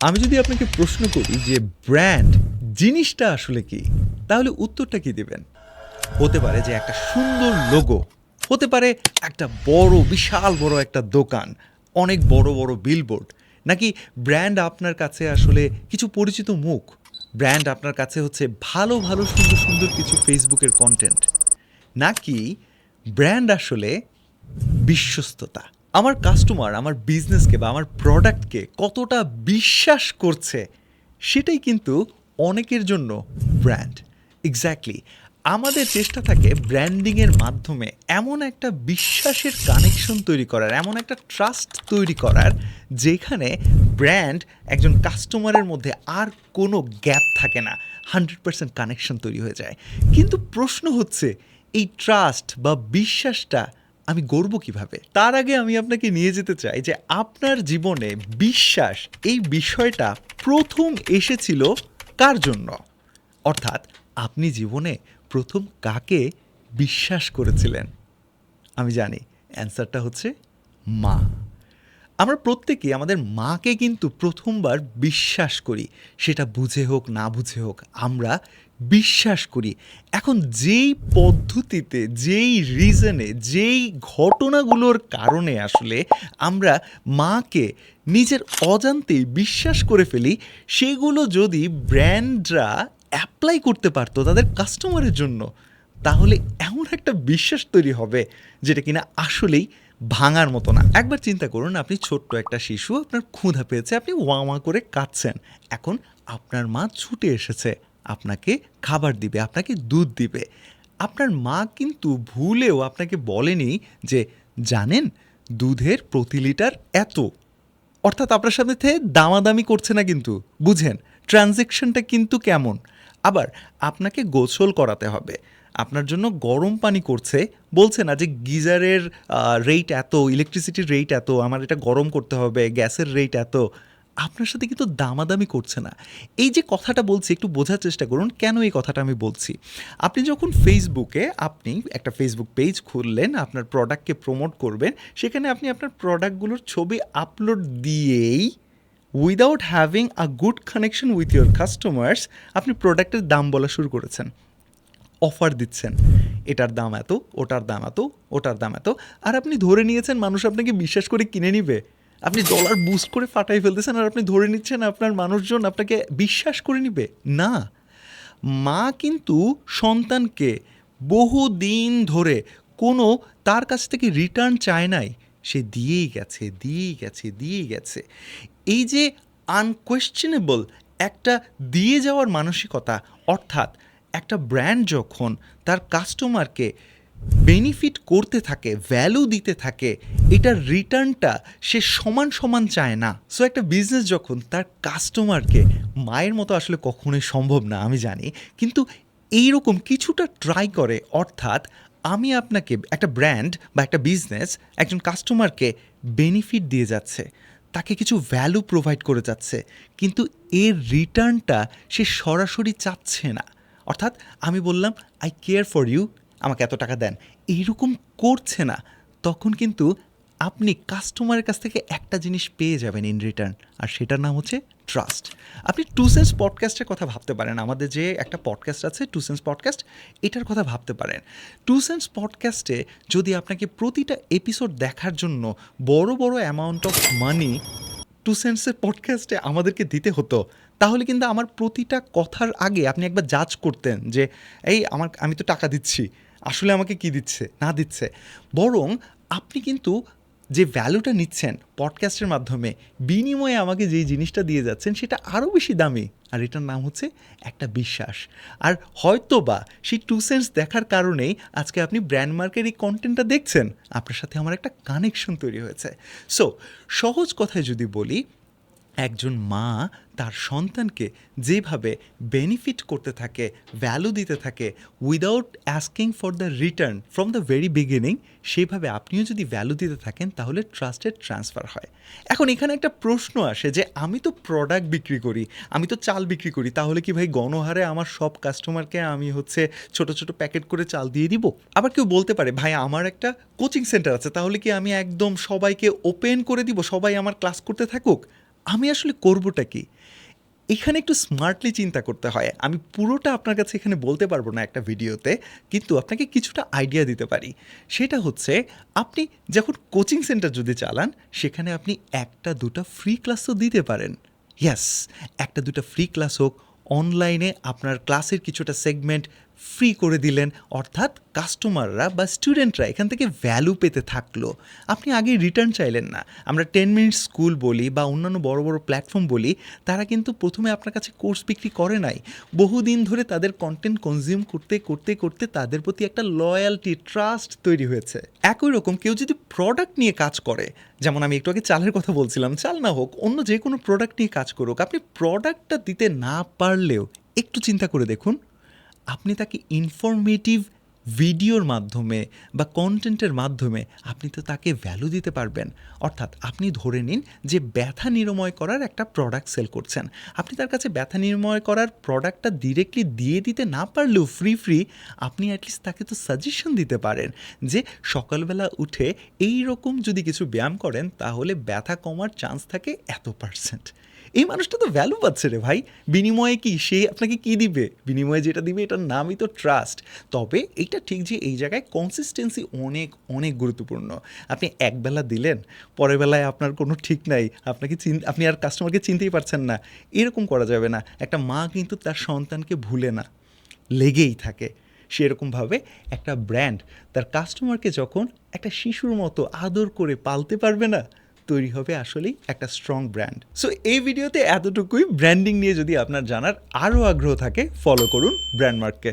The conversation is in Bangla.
আমি যদি আপনাকে প্রশ্ন করি যে ব্র্যান্ড জিনিসটা আসলে কি, তাহলে উত্তরটা কি দেবেন? হতে পারে যে একটা সুন্দর লোগো, হতে পারে একটা বড়, বিশাল বড় একটা দোকান, অনেক বড় বড় বিলবোর্ড নাকি ব্র্যান্ড আপনার কাছে আসলে কিছু পরিচিত মুখ, ব্র্যান্ড আপনার কাছে হচ্ছে ভালো ভালো, সুন্দর সুন্দর কিছু ফেসবুকের কন্টেন্ট নাকি ব্র্যান্ড আসলে বিশ্বস্ততা? আমার কাস্টমার আমার বিজনেসকে বা আমার প্রোডাক্টকে কতটা বিশ্বাস করছে, সেটাই কিন্তু অনেকের জন্য ব্র্যান্ড এক্স্যাক্টলি আমাদের চেষ্টা থাকে ব্র্যান্ডিংয়ের মাধ্যমে এমন একটা বিশ্বাসের কানেকশন তৈরি করার, এমন একটা ট্রাস্ট তৈরি করার, যেখানে ব্র্যান্ড একজন কাস্টমারের মধ্যে আর কোনো গ্যাপ থাকে না হান্ড্রেড পার্সেন্ট কানেকশন তৈরি হয়ে যায়। কিন্তু প্রশ্ন হচ্ছে, এই ট্রাস্ট বা বিশ্বাসটা আমি গর্ব কীভাবে? তার আগে আমি আপনাকে নিয়ে যেতে চাই যে আপনার জীবনে বিশ্বাস এই বিষয়টা প্রথম এসেছিল কার জন্য? অর্থাৎ আপনি জীবনে প্রথম কাকে বিশ্বাস করেছিলেন? আমি জানি। অ্যান্সারটা হচ্ছে মা। আমরা প্রত্যেকে আমাদের মাকে কিন্তু প্রথমবার বিশ্বাস করি। সেটা বুঝে হোক, না বুঝে হোক, আমরা বিশ্বাস করি। এখন যেই পদ্ধতিতে, যেই রিজনে যেই ঘটনাগুলোর কারণে আসলে আমরা মাকে নিজের অজান্তেই বিশ্বাস করে ফেলি, সেগুলো যদি ব্র্যান্ডরা অ্যাপ্লাই করতে পারতো তাদের কাস্টমারের জন্য, তাহলে এমন একটা বিশ্বাস তৈরি হবে যেটা কিনা আসলেই ভাঙার মতো না। একবার চিন্তা করুন, আপনি ছোট্ট একটা শিশু, আপনার ক্ষুধা পেয়েছে, আপনি ওয়া ওয়া করে কাঁদছেন। এখন আপনার মা ছুটে এসেছে, আপনাকে খাবার দিবে, আপনাকে দুধ দিবে। আপনার মা কিন্তু ভুলেও আপনাকে বলেনি যে, জানেন, দুধের প্রতি লিটার এত। অর্থাৎ আপনার সাথে দামাদামি করছে না কিন্তু, বুঝেন? ট্রানজেকশনটা কিন্তু কেমন? আবার, আপনাকে গোসল করাতে হবে। আপনার জন্য গরম পানি করছে, বলছে না যে গিজারের রেট এত ইলেকট্রিসিটির রেট এত, আমার এটা গরম করতে হবে, গ্যাসের রেট এত। আপনার সাথে কিন্তু দামাদামি করছে না। এই যে কথাটা বলছি, একটু বোঝার চেষ্টা করুন, কেন এই কথাটা আমি বলছি? আপনি যখন ফেসবুকে আপনি একটা ফেসবুক পেজ খুললেন, আপনার প্রোডাক্টকে প্রমোট করবেন, সেখানে আপনি আপনার প্রোডাক্টগুলোর ছবি আপলোড দিয়েই without having a good connection with your customers আপনি প্রোডাক্টের দাম বলা শুরু করেছেন। অফার দিচ্ছেন। এটার দাম এত, ওটার দাম এত, ওটার দাম এত। আর আপনি ধরে নিয়েছেন, মানুষ আপনাকে বিশ্বাস করে কিনে নিবে। আপনি ডলার বুস্ট করে ফাটাই ফেলতেছেন আর আপনি ধরে নিচ্ছেন আপনার মানুষজন আপনাকে বিশ্বাস করে নিবে। না। মা কিন্তু সন্তানকে বহু দিন ধরে কোনো তার কাছ থেকে রিটার্ন চায় নাই। সে দিয়েই গেছে দিয়েই গেছে দিয়েই গেছে। এই যে আনকোয়েশ্চেনেবল একটা দিয়ে যাওয়ার মানসিকতা, অর্থাৎ একটা ব্র্যান্ড যখন তার কাস্টমারকে বেনিফিট করতে থাকে ভ্যালু দিতে থাকে, এটার রিটার্নটা সে সমান সমান চায় না। সো একটা বিজনেস যখন তার কাস্টমারকে মায়ের মতো আসলে কখনোই সম্ভব না, আমি জানি। কিন্তু এইরকম কিছুটা ট্রাই করে, অর্থাৎ আমি আপনাকে একটা ব্র্যান্ড বা একটা বিজনেস একজন কাস্টমারকে বেনিফিট দিয়ে যাচ্ছে, তাকে কিছু ভ্যালু প্রোভাইড করে যাচ্ছে, কিন্তু এর রিটার্নটা সে সরাসরি চাচ্ছে না। অর্থাৎ আমি বললাম আই কেয়ার ফর ইউ আমাকে এত টাকা দেন। এইরকম করছে না। তখন কিন্তু আপনি কাস্টমারের কাছ থেকে একটা জিনিস পেয়ে যাবেন ইন রিটার্ন আর সেটার নাম হচ্ছে ট্রাস্ট আপনি টু সেন্স পডকাস্টের কথা ভাবতে পারেন। আমাদের যে একটা পডকাস্ট আছে টু সেন্স পডকাস্ট এটার কথা ভাবতে পারেন। টু সেন্স পডকাস্টে যদি আপনাকে প্রতিটা এপিসোড দেখার জন্য বড় বড় অ্যামাউন্ট অফ মানি টু সেন্সের পডকাস্টে আমাদেরকে দিতে হতো তাহলে কিন্তু আমার প্রতিটা কথার আগে আপনি একবার জাজ করতেন যে, এই আমার, আমি তো টাকা দিচ্ছি, আসলে আমাকে কি দিচ্ছে, না দিচ্ছে? বরং আপনি কিন্তু যে ভ্যালুটা নিচ্ছেন পডকাস্টের মাধ্যমে, বিনিময়ে আমাকে যেই জিনিসটা দিয়ে যাচ্ছেন, সেটা আরও বেশি দামি। আর এটার নাম হচ্ছে একটা বিশ্বাস। আর হয়তো বা সেই টু সেন্স দেখার কারণেই আজকে আপনি ব্র্যান্ড মার্কের এই কন্টেন্টটা দেখছেন, আপনার সাথে আমার একটা কানেকশন তৈরি হয়েছে। সো সহজ কথায় যদি বলি একজন মা তার সন্তানকে যেভাবে বেনিফিট করতে থাকে ভ্যালু দিতে থাকে without asking for the return from the very beginning সেইভাবে আপনিও যদি ভ্যালু দিতে থাকেন, তাহলে ট্রাস্টের ট্রান্সফার হয়। এখন এখানে একটা প্রশ্ন আসে যে, আমি তো প্রোডাক্ট বিক্রি করি, আমি তো চাল বিক্রি করি, তাহলে কি ভাই গণহারে আমার সব কাস্টমারকে আমি হচ্ছে ছোট ছোট প্যাকেট করে চাল দিয়ে দিব? আবার কেউ বলতে পারে, ভাই, আমার একটা কোচিং সেন্টার আছে, তাহলে কি আমি একদম সবাইকে ওপেন করে দিব? সবাই আমার ক্লাস করতে থাকুক? আমি আসলে করবোটা কি? এখানে একটু স্মার্টলি চিন্তা করতে হয়। আমি পুরোটা আপনার কাছে এখানে বলতে পারব না একটা ভিডিওতে, কিন্তু আপনাকে কিছুটা আইডিয়া দিতে পারি। সেটা হচ্ছে, আপনি যখন কোচিং সেন্টার যদি চালান, সেখানে আপনি একটা, দুটো ফ্রি ক্লাস তো দিতে পারেন। ইয়াস একটা, দুটো ফ্রি ক্লাস হোক। অনলাইনে আপনার ক্লাসের কিছুটা সেগমেন্ট ফ্রি করে দিলেন। অর্থাৎ কাস্টমাররা বা স্টুডেন্টরা এখান থেকে ভ্যালু পেতে থাকল। আপনি আগে রিটার্ন চাইলেন না। আমরা টেন মিনিট স্কুল বলি বা অন্যান্য বড় বড় প্ল্যাটফর্ম বলি, তারা কিন্তু প্রথমে আপনার কাছে কোর্স বিক্রি করে নাই। বহুদিন ধরে তাদের কন্টেন্ট কনজিউম করতে করতে করতে তাদের প্রতি একটা লয়্যালটি ট্রাস্ট তৈরি হয়েছে। একই রকম কেউ যদি প্রোডাক্ট নিয়ে কাজ করে, যেমন আমি একটু আগে চালের কথা বলছিলাম, চাল না হোক, অন্য যে কোনো প্রোডাক্ট নিয়ে কাজ করুক, আপনি প্রোডাক্টটা দিতে না পারলেও একটু চিন্তা করে দেখুন আপনি তাকে ইনফরমেটিভ ভিডিওর মাধ্যমে বা কন্টেন্টের মাধ্যমে আপনি তো তাকে ভ্যালু দিতে পারবেন। অর্থাৎ আপনি ধরে নিন যে ব্যথা নিরাময় করার একটা প্রোডাক্ট সেল করছেন। আপনি তার কাছে ব্যথা নিরাময় করার প্রোডাক্টটা ডিরেক্টলি দিয়ে দিতে না পারলেও ফ্রি ফ্রি আপনি অ্যাটলিস্ট তাকে তো সাজেশন দিতে পারেন যে সকালবেলা উঠে এই রকম যদি কিছু ব্যায়াম করেন তাহলে ব্যথা কমার চান্স থাকে এত পার্সেন্ট এই মানুষটা তো ভ্যালু পাচ্ছে রে ভাই। বিনিময়ে কি সে আপনাকে কি দিবে? বিনিময়ে যেটা দিবে এটার নামই তো ট্রাস্ট তবে এটা ঠিক যে এই জায়গায় কনসিস্টেন্সি অনেক অনেক গুরুত্বপূর্ণ। আপনি একবেলা দিলেন, পরের বেলায় আপনার কোনো ঠিক নাই, আপনাকে চিন আপনি আর কাস্টমারকে চিনতেই পারছেন না। এরকম করা যাবে না। একটা মা কিন্তু তার সন্তানকে ভুলে না, লেগেই থাকে। সেরকমভাবে একটা ব্র্যান্ড তার কাস্টমারকে যখন একটা শিশুর মতো আদর করে পালতে পারবে না, তৈরি হবে আসলেই একটা স্ট্রং ব্র্যান্ড সো এই ভিডিওতে এতটুকুই। ব্র্যান্ডিং নিয়ে যদি আপনার জানার আরও আগ্রহ থাকে ফলো করুন ব্র্যান্ডমার্ককে